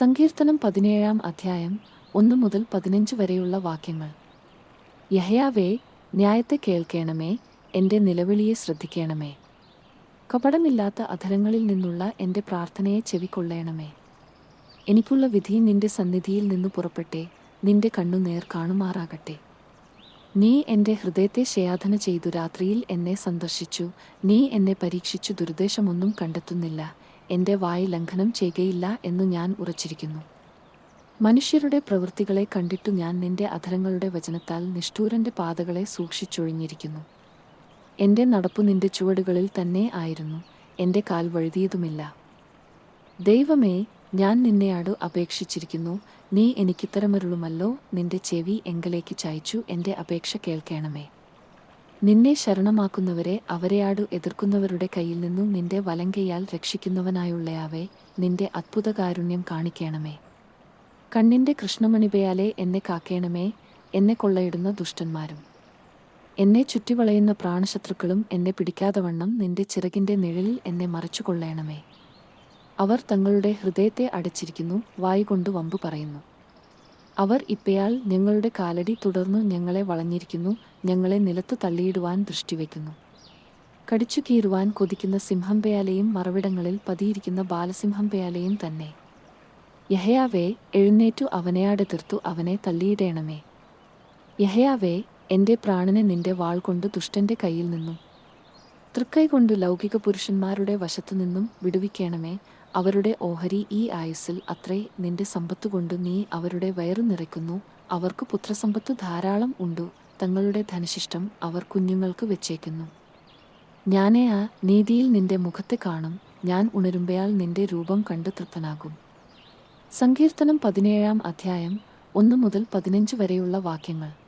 സങ്കീർത്തനം പതിനേഴാം അധ്യായം ഒന്ന് മുതൽ പതിനഞ്ച് വരെയുള്ള വാക്യങ്ങൾ. യഹയാവേ ന്യായത്തെ കേൾക്കണമേ എന്റെ നിലവിളിയെ ശ്രദ്ധിക്കണമേ. കപടമില്ലാത്ത അധരങ്ങളിൽ നിന്നുള്ള എന്റെ പ്രാർത്ഥനയെ ചെവിക്കൊള്ളണമേ. എനിക്കുള്ള വിധി നിന്റെ സന്നിധിയിൽ നിന്ന് പുറപ്പെട്ടെ നിന്റെ കണ്ണുനേർ കാണുമാറാകട്ടെ. നീ എന്റെ ഹൃദയത്തെ ശയാധന ചെയ്തു രാത്രിയിൽ എന്നെ സന്ദർശിച്ചു നീ എന്നെ പരീക്ഷിച്ചു ദുരുദ്ദേശമൊന്നും കണ്ടെത്തുന്നില്ല. എന്റെ വായി ലംഘനം ചെയ്യുകയില്ല എന്ന് ഞാൻ ഉറച്ചിരിക്കുന്നു. മനുഷ്യരുടെ പ്രവൃത്തികളെ കണ്ടിട്ടു ഞാൻ നിന്റെ അധരങ്ങളുടെ വചനത്താൽ നിഷ്ഠൂരന്റെ പാതകളെ സൂക്ഷിച്ചൊഴിഞ്ഞിരിക്കുന്നു. എന്റെ നടപ്പ് നിന്റെ ചുവടുകളിൽ തന്നെ ആയിരുന്നു എന്റെ കാൽ വഴുതിയതുമില്ല. ദൈവമേ ഞാൻ നിന്നെയാട് അപേക്ഷിച്ചിരിക്കുന്നു നീ എനിക്കിത്തരമരുളുമല്ലോ നിന്റെ ചെവി എങ്കലേക്ക് ചായച്ചു എന്റെ അപേക്ഷ കേൾക്കണമേ. നിന്നെ ശരണമാക്കുന്നവരെ അവരെയാടു എതിർക്കുന്നവരുടെ കയ്യിൽ നിന്നും നിന്റെ വലങ്കയാൽ രക്ഷിക്കുന്നവനായുള്ളയാവേ നിന്റെ അത്ഭുതകാരുണ്യം കാണിക്കണമേ. കണ്ണിന്റെ കൃഷ്ണമണിപയാലെ എന്നെ കാക്കേണമേ എന്നെ കൊള്ളയിടുന്ന ദുഷ്ടന്മാരും. എന്നെ ചുറ്റിവളയുന്ന പ്രാണശത്രുക്കളും എന്നെ പിടിക്കാതെ വണ്ണം നിന്റെ ചിറകിന്റെ നിഴലിൽ എന്നെ മറച്ചുകൊള്ളണമേ. അവർ തങ്ങളുടെ ഹൃദയത്തെ അടച്ചിരിക്കുന്നു വായുകൊണ്ട് വമ്പു പറയുന്നു. അവർ ഇപ്പയാൽ ഞങ്ങളുടെ കാലടി തുടർന്നു ഞങ്ങളെ വളഞ്ഞിരിക്കുന്നു ഞങ്ങളെ നിലത്തു തള്ളിയിടുവാൻ ദൃഷ്ടിവെക്കുന്നു. കടിച്ചു കീറുവാൻ കൊതിക്കുന്ന സിംഹംപയാലെയും മറവിടങ്ങളിൽ പതിയിരിക്കുന്ന ബാലസിംഹംപയാലെയും തന്നെ. യഹയാവേ എഴുന്നേറ്റു അവനെയാടെ തീർത്തു അവനെ തള്ളിയിടേണമേ. യഹയാവേ എന്റെ പ്രാണനെ നിന്റെ വാൾ കൊണ്ട് ദുഷ്ടന്റെ കയ്യിൽ നിന്നും തൃക്കൈ കൊണ്ട് ലൗകിക പുരുഷന്മാരുടെ വശത്തു നിന്നും വിടുവിക്കണമേ. അവരുടെ ഓഹരി ഈ ആയുസ്സിൽ അത്രേ നിന്റെ സമ്പത്തുകൊണ്ട് നീ അവരുടെ വയറു നിറയ്ക്കുന്നു. അവർക്ക് പുത്രസമ്പത്ത് ധാരാളം ഉണ്ടു. തങ്ങളുടെ ധനശിഷ്ടം അവർ കുഞ്ഞുങ്ങൾക്ക് വെച്ചേക്കുന്നു. ഞാനേ ആ നീതിയിൽ നിന്റെ മുഖത്തെ കാണും. ഞാൻ ഉണരുമ്പയാൽ നിന്റെ രൂപം കണ്ട് തൃപ്തനാകും. സങ്കീർത്തനം പതിനേഴാം അധ്യായം ഒന്ന് മുതൽ പതിനഞ്ച് വരെയുള്ള വാക്യങ്ങൾ.